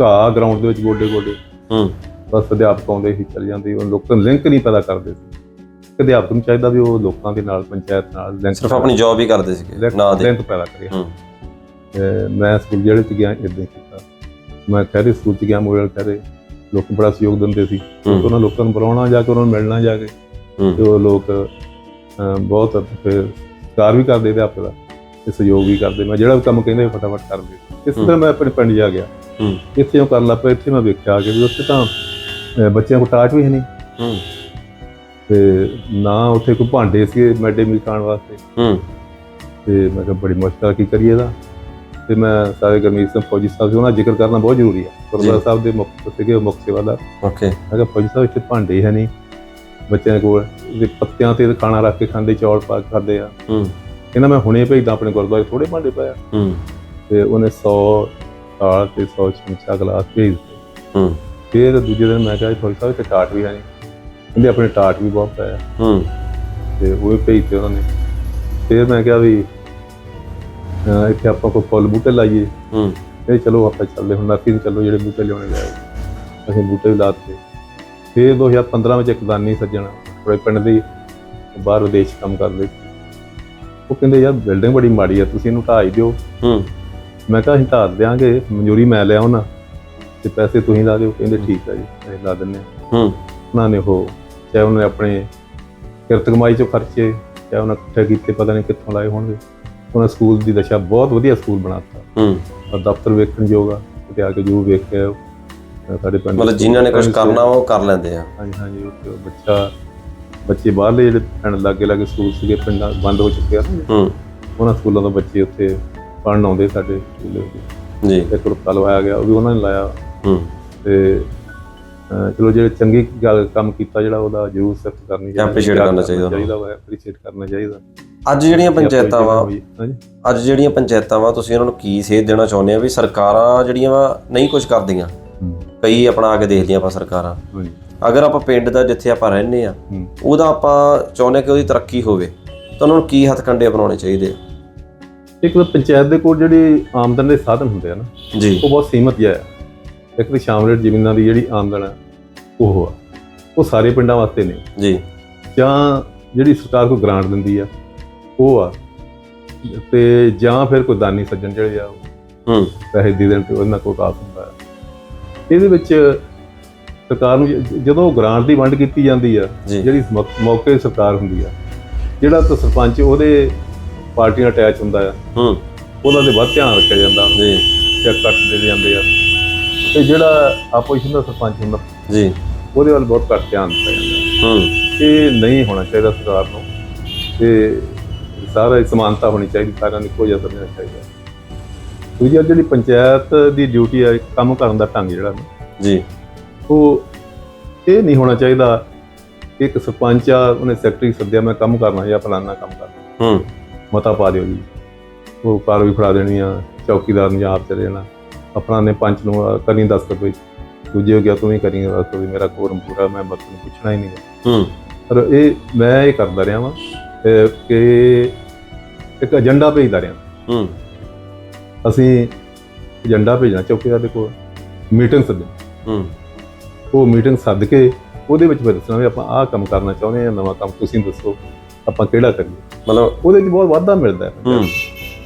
S2: ਘਾਹ ਗਰਾਊਂਡ ਦੇ ਵਿੱਚ ਗੋਡੇ ਗੋਡੇ
S1: ਹੂੰ।
S2: ਬਸ ਅਧਿਆਪਕ ਆਉਂਦੇ ਸੀ ਚਲ ਜਾਂਦੇ ਉਹ ਲੋਕਾਂ ਲਿੰਕ ਨਹੀਂ ਪੈਦਾ ਕਰਦੇ ਸੀ। ਇੱਕ ਅਧਿਆਪਕ ਨੂੰ ਚਾਹੀਦਾ ਵੀ ਉਹ ਲੋਕਾਂ ਦੇ ਨਾਲ ਪੰਚਾਇਤ ਨਾਲ ਲਿੰਕ
S1: ਸਿਰਫ ਆਪਣੀ ਜੌਬ ਹੀ ਕਰਦੇ ਸੀਗੇ ਨਾ ਦੇ।
S2: ਲਿੰਕ ਪੈਦਾ ਕਰੇ।
S1: ਹੂੰ।
S2: ਤੇ ਮੈਂ ਸਕੂਲ ਜਿਹੜੇ ਚ ਗਿਆ ਇਦਾਂ ਕੀਤਾ। ਮੈਂ ਖੈਰੇ ਸਕੂਲ ਚ ਗਿਆ ਮੋਰਲ ਖੈਰੇ ਲੋਕ ਬੜਾ ਸਹਿਯੋਗ ਦਿੰਦੇ ਸੀ। ਉਹਨਾਂ ਲੋਕਾਂ ਨੂੰ ਬੁਲਾਉਣਾ ਜਾ ਕੇ ਉਹਨਾਂ ਨੂੰ ਮਿਲਣਾ ਜਾ ਕੇ। ਤੇ ਉਹ ਲੋਕ ਬਹੁਤ ਫਿਰ ਸਤਿਕਾਰ ਵੀ ਕਰਦੇ ਤੇ ਆਪੇ ਦਾ ਤੇ ਸਹਿਯੋਗ ਵੀ ਕਰਦੇ। ਮੈਂ ਜਿਹੜਾ ਵੀ ਕੰਮ ਕਹਿੰਦੇ ਫਟਾਫਟ ਕਰਦੇ। ਇਸ ਤਰ੍ਹਾਂ ਮੈਂ ਆਪਣੇ ਪਿੰਡ ਜਾ ਗਿਆ। ਇੱਥੇ ਉਹ ਕਰਨ ਲੱਗ ਪਿਆ ਇੱਥੇ ਮੈਂ ਵੇਖਿਆ ਕਿ ਵੀ ਉੱਥੇ ਤਾਂ ਬੱਚਿਆਂ ਕੋਲ ਟਾਟ ਵੀ ਹੈ ਨਹੀਂ। ਤੇ ਨਾ ਉੱਥੇ ਕੋਈ ਭਾਂਡੇ ਸੀ ਮੈਡੇ ਮੀਲ ਖਾਣ ਵਾਸਤੇ। ਤੇ ਮੈਂ ਕਿਹਾ ਬੜੀ ਮੁਸ਼ਕਲ ਕੀ ਕਰੀਏ ਇਹਦਾ? ਤੇ ਮੈਂ ਸਾਰੇ ਗਰਮੀਤ ਸਿੰਘ ਫੌਜੀ ਸਾਹਿਬ ਜੀ ਉਹਨਾਂ ਦਾ ਜ਼ਿਕਰ ਕਰਨਾ ਬਹੁਤ ਜ਼ਰੂਰੀ ਹੈ ਗੁਰਦੁਆਰਾ ਸਾਹਿਬ ਦੇ ਮੁੱਖ ਸੀਗੇ ਮੁੱਖ ਸੇਵਾਦਾਰ।
S1: ਓਕੇ।
S2: ਮੈਂ ਕਿਹਾ ਫੌਜੀ ਸਾਹਿਬ ਇੱਥੇ ਭਾਂਡੇ ਹੈ ਨਹੀਂ ਬੱਚਿਆਂ ਕੋਲ ਇਹਦੇ ਪੱਤਿਆਂ ਤੇ ਖਾਣਾ ਰੱਖ ਕੇ ਖਾਂਦੇ ਚੌਲ ਪਾ ਕੇ ਖਾਂਦੇ ਆ।
S1: ਹੂੰ।
S2: ਕਹਿੰਦਾ ਮੈਂ ਹੁਣੇ ਭੇਜਦਾ ਆਪਣੇ ਗੁਰਦੁਆਰੇ ਥੋੜੇ ਭਾਂਡੇ ਪਾਇਆ।
S1: ਹੂੰ।
S2: ਤੇ ਉਹਨੇ 100 ਥਾਲ ਤੇ 100 ਚਮਚਾ ਗਲਾਸ ਭੇਜ ਦਿੱਤੇ।
S1: ਹੂੰ।
S2: ਫਿਰ ਦੂਜੇ ਦਿਨ ਮੈਂ ਕਿਹਾ ਜੀ ਫੌਜੀ ਸਾਹਿਬ ਇੱਥੇ ਟਾਟ ਵੀ ਹੈ ਨਹੀਂ। ਕਹਿੰਦੇ ਆਪਣੇ ਟਾਟ ਵੀ ਬਹੁਤ ਪਾਇਆ।
S1: ਹੂੰ।
S2: ਤੇ ਉਹ ਵੀ ਭੇਜਤੇ ਉਹਨਾਂ ਨੇ। ਫਿਰ ਮੈਂ ਕਿਹਾ ਵੀ ਅਹ ਇੱਥੇ ਆਪਾਂ ਕੋਈ ਫੁੱਲ ਬੂਟੇ ਲਾਈਏ।
S1: ਹੂੰ।
S2: ਇਹ ਚਲੋ ਆਪਾਂ ਚੱਲਦੇ ਹੁਣ ਨਰਸਰੀ ਨੂੰ ਚੱਲੋ ਜਿਹੜੇ ਬੂਟੇ ਲਿਆਉਣੇ ਜਾਏ ਅਸੀਂ ਬੂਟੇ ਵੀ ਲਾਤੇ ਫਿਰ 2015 ਵਿੱਚ ਇੱਕ ਦਾਨੀ ਸੱਜਣ ਥੋੜੇ ਪਿੰਡ ਦੇ ਬਾਹਰ ਵਿਦੇਸ਼ ਕੰਮ ਕਰਦੇ ਸੀ। ਉਹ ਕਹਿੰਦੇ ਯਾਰ ਬਿਲਡਿੰਗ ਬੜੀ ਮਾੜੀ ਆ ਤੁਸੀਂ ਇਹਨੂੰ ਢਾਹ ਹੀ ਦਿਓ।
S1: ਹੂੰ।
S2: ਮੈਂ ਕਿਹਾ ਅਸੀਂ ਢਾਹ ਦਿਆਂਗੇ ਮਨਜ਼ੂਰੀ ਮੈਂ ਲਿਆ ਉਹਨਾਂ। ਤੇ ਪੈਸੇ ਤੁਸੀਂ ਲਾ ਦਿਓ। ਕਹਿੰਦੇ ਠੀਕ ਆ ਜੀ ਅਸੀਂ ਲਾ ਦਿੰਨੇ ਹਾਂ।
S1: ਹੂੰ।
S2: ਉਹਨਾਂ ਨੇ ਉਹ ਚਾਹੇ ਉਹਨੇ ਆਪਣੇ ਕਿਰਤ ਕਮਾਈ ਚੋਂ ਖਰਚੇ ਚਾਹੇ ਉਹਨਾਂ ਇਕੱਠੇ ਕੀਤੇ ਪਤਾ ਨਹੀਂ ਕਿੱਥੋਂ ਲਾਏ ਹੋਣਗੇ। ਉਹਨਾਂ ਸਕੂਲ ਦੀ ਦਸ਼ਾ ਬਹੁਤ ਵਧੀਆ ਸਕੂਲ ਬਣਾਤਾ।
S1: ਹੂੰ।
S2: ਔਰ ਦਫ਼ਤਰ ਵੇਖਣ ਆ ਤੇ ਆ ਕੇ ਜੋ ਵੇਖ ਕੇ ਆਇਓ। ਅਹ ਸਾਡੇ ਪਿੰਡ
S1: ਮਤਲਬ ਜਿਨ੍ਹਾਂ ਨੇ ਕੁਝ ਕਰਨਾ ਉਹ ਕਰ ਲੈਂਦੇ ਆ।
S2: ਹਾਂਜੀ ਹਾਂਜੀ ਉੱਥੇ ਬੱਚਾ ਬੱਚੇ ਬਾਹਰਲੇ ਜਿਹੜੇ ਪਿੰਡ ਲਾਗੇ ਲਾਗੇ ਸਕੂਲ ਸੀਗੇ ਪਿੰਡਾਂ ਬੰਦ ਹੋ ਚੁੱਕੇ ਆ।
S1: ਹੂੰ।
S2: ਉਹਨਾਂ ਸਕੂਲਾਂ ਤੋਂ ਬੱਚੇ ਉੱਥੇ ਪੜ੍ਹਨ ਆਉਂਦੇ ਸਾਡੇ ਸਕੂਲੇ ਵਿੱਚ।
S1: ਜੀ।
S2: ਇੱਕ ਰੁਪਾ ਲਵਾਇਆ ਗਿਆ ਉਹ ਵੀ ਉਹਨਾਂ ਨੇ ਲਾਇਆ।
S1: ਹੂੰ।
S2: ਤੇ ਚਲੋ ਜਿਹੜੇ ਚੰਗੀ ਗੱਲ ਕੰਮ ਕੀਤਾ ਜਿਹੜਾ ਉਹਦਾ ਜ਼ਰੂਰ ਸਿਫਤ ਕਰਨੀ
S1: Appreciate ਕਰਨਾ ਚਾਹੀਦਾ।
S2: ਚਾਹੀਦਾ ਵਾ ਐਪਰੀਸ਼ੀਏਟ ਕਰਨਾ ਚਾਹੀਦਾ।
S1: ਅੱਜ ਜਿਹੜੀਆਂ ਪੰਚਾਇਤਾਂ ਵਾ ਅੱਜ ਜਿਹੜੀਆਂ ਪੰਚਾਇਤਾਂ ਵਾ ਤੁਸੀਂ ਉਹਨਾਂ ਨੂੰ ਕੀ ਸੇਧ ਦੇਣਾ ਚਾਹੁੰਦੇ ਆ ਵੀ ਸਰਕਾਰਾਂ ਜਿਹੜੀਆਂ ਵਾ ਨਹੀਂ ਕੁਝ ਕਰਦੀਆਂ? ਕਈ ਆਪਣਾ ਆ ਕੇ ਦੇਖਦੀਆਂ ਆਪਾਂ ਸਰਕਾਰਾਂ। ਅਗਰ ਆਪਾਂ ਪਿੰਡ ਦਾ ਜਿੱਥੇ ਆਪਾਂ ਰਹਿੰਦੇ ਆ। ਉਹਦਾ ਆਪਾਂ ਚਾਹੁੰਦੇ ਕਿ ਉਹਦੀ ਤਰੱਕੀ ਹੋਵੇ ਤਾਂ ਉਹਨਾਂ ਨੂੰ ਕੀ ਹੱਥ ਕੰਡੇ ਅਪਣਾਉਣੇ ਚਾਹੀਦੇ ਆ?
S2: ਇੱਕ ਤਾਂ ਪੰਚਾਇਤ ਦੇ ਕੋਲ ਜਿਹੜੀ ਆਮਦਨ ਦੇ ਸਾਧਨ ਹੁੰਦੇ ਆ ਨਾ
S1: ਜੀ।
S2: ਉਹ ਬਹੁਤ ਸੀਮਤ ਜਿਹਾ ਹੈ। ਇੱਕ ਤਾਂ ਸ਼ਾਮਲੇਟ ਜ਼ਮੀਨਾਂ ਦੀ ਜਿਹੜੀ ਆਮਦਨ ਹੈ ਉਹ ਆ। ਉਹ ਸਾਰੇ ਪਿੰਡਾਂ ਵਾਸਤੇ ਨੇ।
S1: ਜੀ।
S2: ਜਾਂ ਜਿਹੜੀ ਸਰਕਾਰ ਕੋਈ ਗ੍ਰਾਂਟ ਦਿੰਦੀ ਆ ਉਹ ਆ। ਤੇ ਜਾਂ ਫਿਰ ਕੋਈ ਦਾਨੀ ਸੱਜਣ ਜਿਹੜੇ ਆ
S1: ਹੂੰ।
S2: ਪੈਸੇ ਦੇ ਦੇਣ ਤੇ ਉਹਨਾਂ ਕੋਲ ਕਾਸ ਹੁੰਦਾ ਹੈ ਇਹਦੇ ਵਿੱਚ ਸਰਕਾਰ ਨੂੰ ਜਦੋਂ ਗ੍ਰਾਂਟ ਦੀ ਵੰਡ ਕੀਤੀ ਜਾਂਦੀ ਆ ਜਿਹੜੀ ਮੌਕੇ ਦੀ ਸਰਕਾਰ ਹੁੰਦੀ ਆ ਜਿਹੜਾ ਤਾਂ ਸਰਪੰਚ ਉਹਦੇ ਪਾਰਟੀ ਨਾਲ ਅਟੈਚ ਹੁੰਦਾ ਆ
S1: ਹੂੰ।
S2: ਉਹਦਾ ਤੇ ਵੱਧ ਧਿਆਨ ਰੱਖਿਆ ਜਾਂਦਾ।
S1: ਜੀ।
S2: ਚੈੱਕ ਕੱਟ ਦੇ ਜਾਂਦੇ ਆ। ਤੇ ਜਿਹੜਾ ਆਪੋਜੀਸ਼ਨ ਦਾ ਸਰਪੰਚ ਹੁੰਦਾ
S1: ਜੀ।
S2: ਉਹਦੇ ਵੱਲ ਬਹੁਤ ਘੱਟ ਧਿਆਨ ਦਿੱਤਾ ਜਾਂਦਾ।
S1: ਹੂੰ।
S2: ਇਹ ਨਹੀਂ ਹੋਣਾ ਚਾਹੀਦਾ ਸਰਕਾਰ ਨੂੰ। ਤੇ ਸਾਰਾ ਸਮਾਨਤਾ ਹੋਣੀ ਚਾਹੀਦੀ ਸਾਰਿਆਂ ਨੂੰ ਇੱਕੋ ਜਿਹਾ ਸਮਝਣਾ ਚਾਹੀਦਾ। ਦੂਜੀ ਗੱਲ ਜਿਹੜੀ ਪੰਚਾਇਤ ਦੀ ਡਿਊਟੀ ਹੈ ਕੰਮ ਕਰਨ ਦਾ ਢੰਗ ਜਿਹੜਾ ਨਾ,
S1: ਜੀ।
S2: ਉਹ ਇਹ ਨਹੀਂ ਹੋਣਾ ਚਾਹੀਦਾ ਕਿ ਇੱਕ ਸਰਪੰਚ ਆ ਉਹਨੇ ਸੈਕਟਰੀ ਸੱਦਿਆ ਮੈਂ ਕੰਮ ਕਰਨਾ ਜਾਂ ਫਲਾਨਾ ਕੰਮ ਕਰਨਾ।
S1: ਹੂੰ।
S2: ਮਤਾ ਪਾ ਦਿਓ ਜੀ। ਉਹ ਕਾਰ ਵੀ ਫੜਾ ਦੇਣੀ ਆ ਚੌਕੀਦਾਰ ਨੂੰ ਆਪ ਚਲੇ ਜਾਣਾ। ਆਪਣਾ ਨੇ ਪੰਚ ਨੂੰ ਅਹ, ਕਰੀ ਦੱਸ ਕਰ ਬਈ ਦੂਜੇ ਹੋ ਗਿਆ ਤੂੰ ਵੀ ਕਰੀ ਦੱਸ ਵੀ ਮੇਰਾ ਕੋਰਮ ਪੂਰਾ ਮੈਂ ਬਸ ਨੂੰ ਪੁੱਛਣਾ ਹੀ ਨਹੀਂ।
S1: ਹੂੰ।
S2: ਪਰ ਇਹ ਮੈਂ ਇਹ ਕਰਦਾ ਰਿਹਾ ਵਾਂ। ਕਿ ਇੱਕ ਏਜੰਡਾ ਭੇਜਦਾ ਰਿਹਾ।
S1: ਹੂੰ।
S2: ਅਸੀਂ ਏਜੰਡਾ ਭੇਜਣਾ ਚੌਕੀਦਾਰ ਦੇ ਕੋਲ ਮੀਟਿੰਗ ਸੱਦਣੀ।
S1: ਹੂੰ।
S2: ਉਹ ਮੀਟਿੰਗ ਸੱਦ ਕੇ ਉਹਦੇ ਵਿੱਚ ਫਿਰ ਦੱਸਣਾ ਵੀ ਆਪਾਂ ਆਹ ਕੰਮ ਕਰਨਾ ਚਾਹੁੰਦੇ ਹਾਂ ਨਵਾਂ ਕੰਮ ਤੁਸੀਂ ਦੱਸੋ ਆਪਾਂ ਕਿਹੜਾ ਕਰੀਏ।
S1: ਮਤਲਬ
S2: ਉਹਦੇ 'ਚ ਬਹੁਤ ਵਾਧਾ ਮਿਲਦਾ ਹੈ।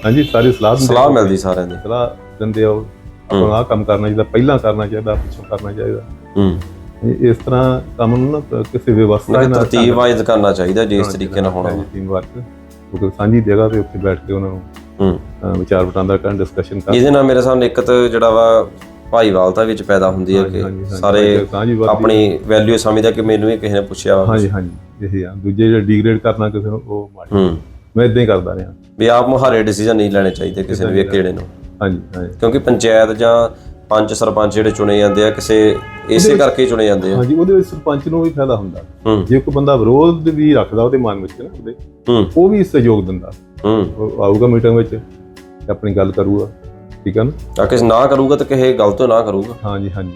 S2: ਹਾਂਜੀ ਸਾਰੀ ਸਲਾਹ
S1: ਸਲਾਹ
S2: ਆ।
S1: ਮਿਲਦੀ ਸਾਰਿਆਂ ਦੀ।
S2: ਸਲਾਹ ਦਿੰਦੇ ਆ ਉਹ। ਆਪਾਂ ਆਹ ਕੰਮ ਕਰਨਾ ਚਾਹੀਦਾ ਪਹਿਲਾਂ ਕਰਨਾ ਚਾਹੀਦਾ ਪਿੱਛੋਂ ਕਰਨਾ ਚਾਹੀਦਾ।
S1: ਹੂੰ।
S2: ਇਸ ਤਰ੍ਹਾਂ ਕੰਮ ਨੂੰ ਨਾ ਕਿਸੇ ਵਿਵਸਥਾ
S1: ਮਤਲਬ ਤਰਤੀਬ ਵਾਈਜ਼ ਕਰਨਾ ਚਾਹੀਦਾ ਜੇ ਇਸ ਤਰੀਕੇ ਨਾਲ ਹੋਣਾ।
S2: ਟੀਮ ਵਰਕ ਕਿਉਂਕਿ ਸਾਂਝੀ ਜਗ੍ਹਾ ਤੇ ਉੱਥੇ ਬੈਠ ਕੇ ਉਹਨਾਂ ਨੂੰ
S1: ਹੂੰ।
S2: ਵਿਚਾਰ ਵਟਾਂਦਰਾ ਕਰਨ ਡਿਸਕਸ਼ਨ ਕਰਨ।
S1: ਇਹਦੇ ਨਾਲ ਮੇਰੇ ਸਾਹਮਣੇ ਇੱਕ ਤਾਂ ਜਿਹੜਾ ਵਾ ਭਾਈਵਾਲਤਾ ਵਿੱਚ ਪੈਦਾ ਹੁੰਦੀ ਹੈ ਕਿ ਸਾਰੇ ਆਪਣੀ ਵੈਲਿਊ ਸਮਝਦਾ ਕਿ ਮੈਨੂੰ ਵੀ ਕਿਸੇ ਨੇ ਪੁੱਛਿਆ
S2: ਹਾਂਜੀ ਹਾਂਜੀ ਇਹ ਆ। ਦੂਜੇ ਜਿਹੜੇ ਡਿਗਰੇਡ ਕਰਨਾ ਕਿਸੇ ਨੂੰ ਉਹ ਮਾੜੀ
S1: ਹੂੰ।
S2: ਮੈਂ ਇਦਾਂ ਹੀ ਕਰਦਾ ਰਿਹਾ।
S1: ਵੀ ਆਪ ਮੁਹਾਰੇ ਡਿਸੀਜਨ ਨਹੀਂ ਲੈਣੇ ਚਾਹੀਦੇ ਕਿਸੇ ਵੀ ਇੱਕ ਜਿਹੜੇ ਨੂੰ।
S2: ਹਾਂਜੀ ਹਾਂਜੀ।
S1: ਕਿਉਂਕਿ ਪੰਚਾਇਤ ਜਾਂ ਪੰਚ ਸਰਪੰਚ ਜਿਹੜੇ ਚੁਣੇ ਜਾਂਦੇ ਆ ਕਿਸੇ ਇਸੇ ਕਰਕੇ ਚੁਣੇ ਜਾਂਦੇ ਆ।
S2: ਹਾਂਜੀ ਉਹਦੇ ਵਿੱਚ ਸਰਪੰਚ ਨੂੰ ਵੀ ਫਾਇਦਾ ਹੁੰਦਾ। ਜੇ ਕੋਈ ਬੰਦਾ ਵਿਰੋਧ ਵੀ ਰੱਖਦਾ ਉਹਦੇ ਮਨ ਵਿੱਚ ਨਾ ਉਹਦੇ ਉਹ ਵੀ ਸਹਿਯੋਗ ਦਿੰਦਾ। ਆਊਗਾ ਮੀਟਿੰਗ ਵਿੱਚ ਤੇ ਆਪਣੀ ਗੱਲ ਕਰੂਗਾ ਠੀਕ ਹੈ ਨਾ?
S1: ਤਾਂ ਕਿਸੇ ਨਾ ਕਰੂਗਾ ਤਾਂ ਕਿਸੇ ਗਲਤ ਨਾ ਕਰੂਗਾ।
S2: ਹਾਂਜੀ ਹਾਂਜੀ।